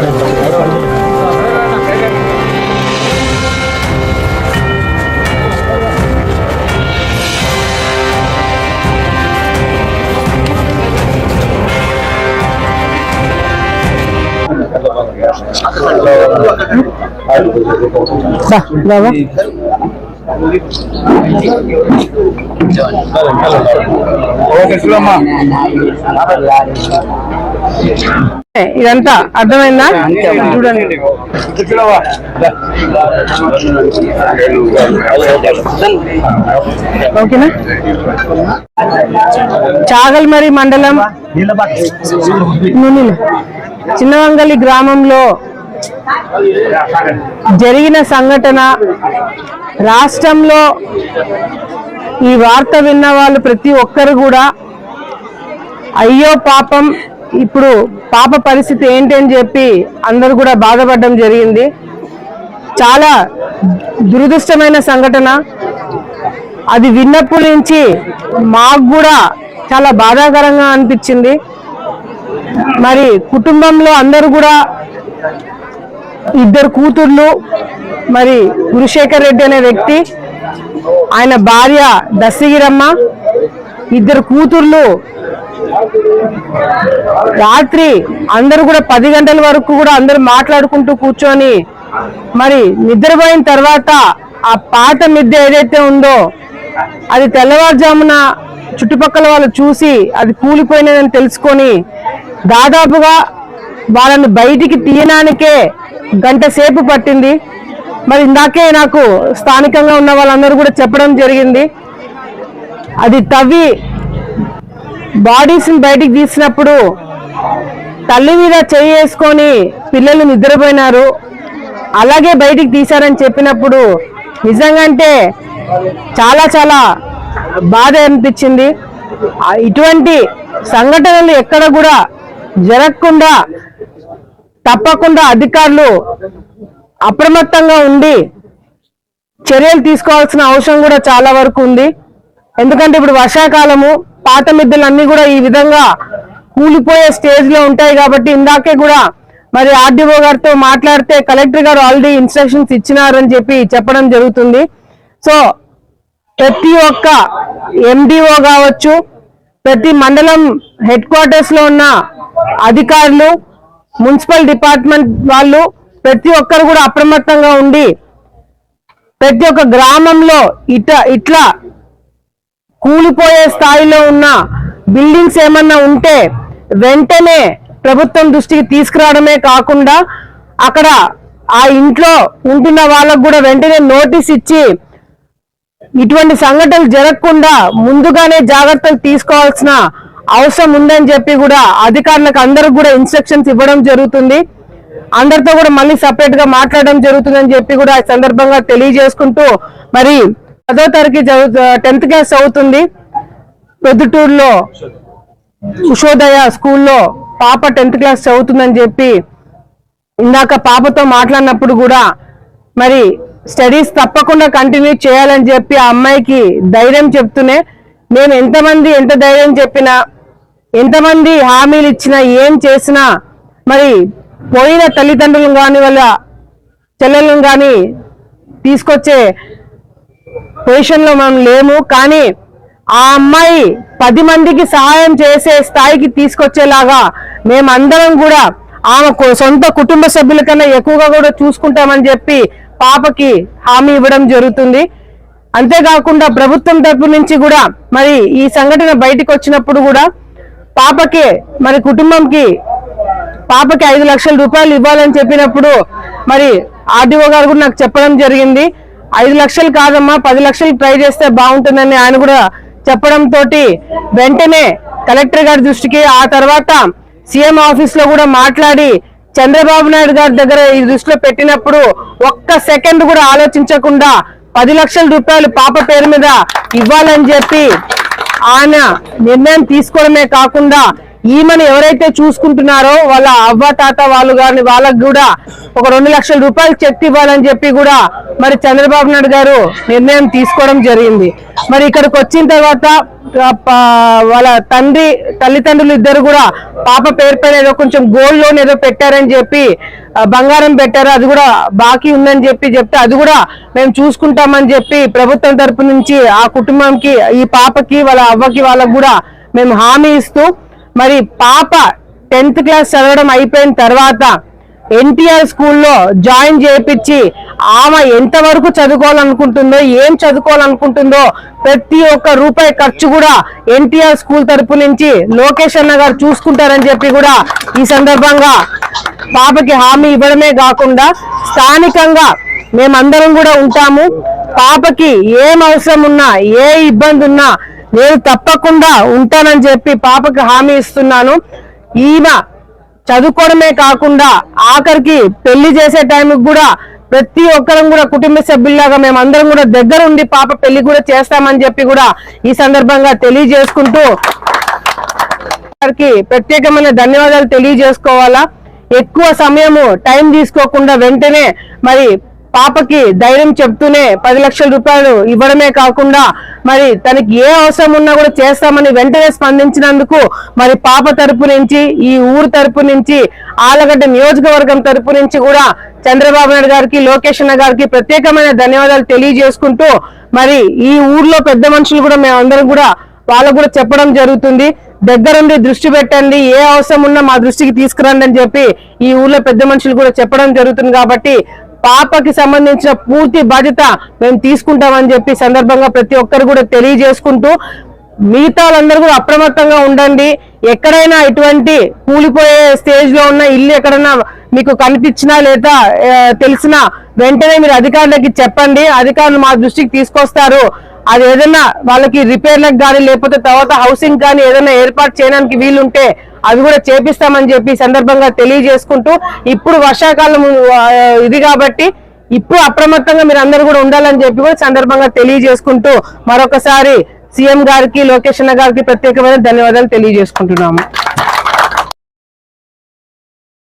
Va, va, va. Hola, ఇదంతా అర్థమైందా? చూడండి. ఓకేనా? చాగల్మరి మండలం చిన్నవంగలి గ్రామంలో జరిగిన సంఘటన రాష్ట్రంలో ఈ వార్త విన్న వాళ్ళు ప్రతి ఒక్కరు కూడా అయ్యో పాపం ఇప్పుడు పాప పరిస్థితి ఏంటి అని చెప్పి అందరు కూడా బాధపడడం జరిగింది. చాలా దురదృష్టమైన సంఘటన. అది విన్నప్పటి నుంచి మాకు కూడా చాలా బాధాకరంగా అనిపించింది. మరి కుటుంబంలో అందరూ కూడా ఇద్దరు కూతుర్లు మరి గురుశేఖర్ రెడ్డి అనే వ్యక్తి ఆయన భార్య దశగిరమ్మ ఇద్దరు కూతుర్లు రాత్రి అందరూ కూడా పది గంటల వరకు కూడా అందరూ మాట్లాడుకుంటూ కూర్చొని మరి నిద్రపోయిన తర్వాత ఆ పాత మిద్దె ఏదైతే ఉందో అది తెల్లవారుజామున చుట్టుపక్కల వాళ్ళు చూసి అది కూలిపోయినదని తెలుసుకొని దాదాపుగా వాళ్ళని బయటికి తీయడానికే గంట సేపు పట్టింది. మరి ఇందాకే నాకు స్థానికంగా ఉన్న వాళ్ళందరూ కూడా చెప్పడం జరిగింది. అది తవ్వి బాడీస్ని బయటికి తీసినప్పుడు తల్లి మీద చేయి వేసుకొని పిల్లలు నిద్రపోయినారు. అలాగే బయటికి తీశారని చెప్పినప్పుడు నిజంగా అంటే చాలా చాలా బాధ అనిపించింది. ఇటువంటి సంఘటనలు ఎక్కడ కూడా జరగకుండా తప్పకుండా అధికారులు అప్రమత్తంగా ఉండి చర్యలు తీసుకోవాల్సిన అవసరం కూడా చాలా వరకు ఉంది. ఎందుకంటే ఇప్పుడు వర్షాకాలము పాత మిద్దెలు కూడా ఈ విధంగా కూలిపోయే స్టేజ్లో ఉంటాయి కాబట్టి ఇందాకే కూడా మరి ఆర్డీఓ గారితో మాట్లాడితే కలెక్టర్ గారు ఆల్రెడీ ఇన్స్ట్రక్షన్స్ ఇచ్చినారని చెప్పి చెప్పడం జరుగుతుంది. సో ప్రతి ఒక్క ఎండిఓ కావచ్చు ప్రతి మండలం హెడ్ క్వార్టర్స్లో ఉన్న అధికారులు మున్సిపల్ డిపార్ట్మెంట్ వాళ్ళు ప్రతి ఒక్కరు కూడా అప్రమత్తంగా ఉండి ప్రతి ఒక్క గ్రామంలో ఇట ఇట్లా కూలిపోయే స్థాయిలో ఉన్న బిల్డింగ్స్ ఏమన్నా ఉంటే వెంటనే ప్రభుత్వం దృష్టికి తీసుకురావడమే కాకుండా అక్కడ ఆ ఇంట్లో ఉంటున్న వాళ్ళకు కూడా వెంటనే నోటీస్ ఇచ్చి ఇటువంటి సంఘటనలు జరగకుండా ముందుగానే జాగ్రత్తలు తీసుకోవాల్సిన అవసరం ఉందని చెప్పి కూడా అధికారులకు అందరికి కూడా ఇన్స్ట్రక్షన్స్ ఇవ్వడం జరుగుతుంది. అందరితో కూడా మళ్ళీ సపరేట్గా మాట్లాడడం జరుగుతుందని చెప్పి కూడా ఈ సందర్భంగా తెలియజేసుకుంటూ మరి పదో తరగతి చదువు టెన్త్ క్లాస్ చదువుతుంది. ప్రొద్దుటూరులో ఉషోదయ స్కూల్లో పాప టెన్త్ క్లాస్ చదువుతుందని చెప్పి ఇందాక పాపతో మాట్లాడినప్పుడు కూడా మరి స్టడీస్ తప్పకుండా కంటిన్యూ చేయాలని చెప్పి ఆ అమ్మాయికి ధైర్యం చెప్తూనే మేము ఎంతమంది ఎంత ధైర్యం చెప్పినా ఎంతమంది హామీలు ఇచ్చినా ఏం చేసినా మరి పోయిన తల్లిదండ్రులను కానీ వాళ్ళ చెల్లెలను కానీ తీసుకొచ్చే పొజిషన్లో మనం లేము కానీ ఆ అమ్మాయి పది మందికి సహాయం చేసే స్థాయికి తీసుకొచ్చేలాగా మేమందరం కూడా ఆమె సొంత కుటుంబ సభ్యుల కన్నా ఎక్కువగా కూడా చూసుకుంటామని చెప్పి పాపకి హామీ ఇవ్వడం జరుగుతుంది. అంతేకాకుండా ప్రభుత్వం తరపు నుంచి కూడా మరి ఈ సంఘటన బయటకు వచ్చినప్పుడు కూడా పాపకి మరి కుటుంబంకి పాపకి ఐదు లక్షల రూపాయలు ఇవ్వాలని చెప్పినప్పుడు మరి ఆర్డీఓ గారు కూడా నాకు చెప్పడం జరిగింది. ఐదు లక్షలు కాదమ్మా పది లక్షలు ట్రై చేస్తే బాగుంటుందని ఆయన కూడా చెప్పడంతో వెంటనే కలెక్టర్ గారి దృష్టికి ఆ తర్వాత సీఎం ఆఫీస్లో కూడా మాట్లాడి చంద్రబాబు నాయుడు గారి దగ్గర ఈ దృష్టిలో పెట్టినప్పుడు ఒక్క సెకండ్ కూడా ఆలోచించకుండా పది లక్షల రూపాయలు పాప పేరు మీద ఇవ్వాలని చెప్పి ఆయన నిర్ణయం తీసుకోవడమే కాకుండా ఈమెను ఎవరైతే చూసుకుంటున్నారో వాళ్ళ అవ్వ తాత వాళ్ళు కానీ వాళ్ళకు కూడా ఒక రెండు లక్షల రూపాయలు చెక్ ఇవ్వాలని చెప్పి కూడా మరి చంద్రబాబు నాయుడు గారు నిర్ణయం తీసుకోవడం జరిగింది. మరి ఇక్కడికి వచ్చిన తర్వాత వాళ్ళ తండ్రి తల్లిదండ్రులు ఇద్దరు కూడా పాప పేరు పైన ఏదో కొంచెం గోల్డ్ లోన్ ఏదో పెట్టారని చెప్పి బంగారం పెట్టారు. అది కూడా బాకీ ఉందని చెప్పి చెప్తే అది కూడా మేము చూసుకుంటామని చెప్పి ప్రభుత్వం తరపు నుంచి ఆ కుటుంబంకి ఈ పాపకి వాళ్ళ అవ్వకి వాళ్ళకు కూడా మేము హామీ ఇస్తూ మరి పాప టెన్త్ క్లాస్ చదవడం అయిపోయిన తర్వాత ఎన్టీఆర్ స్కూల్లో జాయిన్ చేయించి ఆమె ఎంతవరకు చదువుకోవాలనుకుంటుందో ఏం చదువుకోవాలనుకుంటుందో ప్రతి ఒక్క రూపాయి ఖర్చు కూడా ఎన్టీఆర్ స్కూల్ తరపు నుంచి లోకేష్ అన్న గారు చూసుకుంటారని చెప్పి కూడా ఈ సందర్భంగా పాపకి హామీ ఇవ్వడమే కాకుండా స్థానికంగా మేమందరం కూడా ఉంటాము. పాపకి ఏం అవసరం ఉన్నా ఏ ఇబ్బంది ఉన్నా నేను తప్పకుండా ఉంటానని చెప్పి పాపకి హామీ ఇస్తున్నాను. ఈమె చదువుకోవడమే కాకుండా ఆఖరికి పెళ్ళి చేసే టైంకి కూడా ప్రతి ఒక్కరం కూడా కుటుంబ సభ్యుల్లాగా మేము అందరం కూడా దగ్గర ఉండి పాప పెళ్ళి కూడా చేస్తామని చెప్పి కూడా ఈ సందర్భంగా తెలియజేసుకుంటూ గారికి ప్రత్యేకమైన ధన్యవాదాలు తెలియజేసుకోవాలా? ఎక్కువ సమయము టైం తీసుకోకుండా వెంటనే మరి పాపకి ధైర్యం చెప్తూనే పది లక్షల రూపాయలు ఇవ్వడమే కాకుండా మరి తనకి ఏ అవసరం ఉన్నా కూడా చేస్తామని వెంటనే స్పందించినందుకు మరి పాప తరపు నుంచి ఈ ఊరు తరపు నుంచి ఆలగడ్డ నియోజకవర్గం తరపు నుంచి కూడా చంద్రబాబు నాయుడు గారికి లోకేష్ అన్న గారికి ప్రత్యేకమైన ధన్యవాదాలు తెలియజేసుకుంటూ మరి ఈ ఊర్లో పెద్ద మనుషులు కూడా మేమందరం కూడా వాళ్ళకు కూడా చెప్పడం జరుగుతుంది. దగ్గరుండి దృష్టి పెట్టండి. ఏ అవసరం ఉన్నా మా దృష్టికి తీసుకురండి అని చెప్పి ఈ ఊర్లో పెద్ద మనుషులు కూడా చెప్పడం జరుగుతుంది కాబట్టి పాపకి సంబంధించిన పూర్తి బాధ్యత మేము తీసుకుంటామని చెప్పి సందర్భంగా ప్రతి ఒక్కరు కూడా తెలియజేసుకుంటూ మిగతా వాళ్ళందరూ కూడా అప్రమత్తంగా ఉండండి. ఎక్కడైనా ఇటువంటి కూలిపోయే స్టేజ్లో ఉన్న ఇల్లు ఎక్కడైనా మీకు కనిపించినా లేదా తెలిసినా వెంటనే మీరు అధికారులకి చెప్పండి. అధికారులు మా దృష్టికి తీసుకొస్తారు. అది ఏదైనా వాళ్ళకి రిపేర్లకు కానీ లేకపోతే తర్వాత హౌసింగ్ కానీ ఏదైనా ఏర్పాటు చేయడానికి వీలుంటే అవి కూడా చేపిస్తామని చెప్పి సందర్భంగా తెలియజేసుకుంటూ ఇప్పుడు వర్షాకాలం ఇది కాబట్టి ఇప్పుడు అప్రమత్తంగా మీరు అందరూ కూడా ఉండాలని చెప్పి కూడా సందర్భంగా తెలియజేసుకుంటూ మరొకసారి సీఎం గారికి లోకేష్ అన్న గారికి ప్రత్యేకమైన ధన్యవాదాలు తెలియజేసుకుంటున్నాము.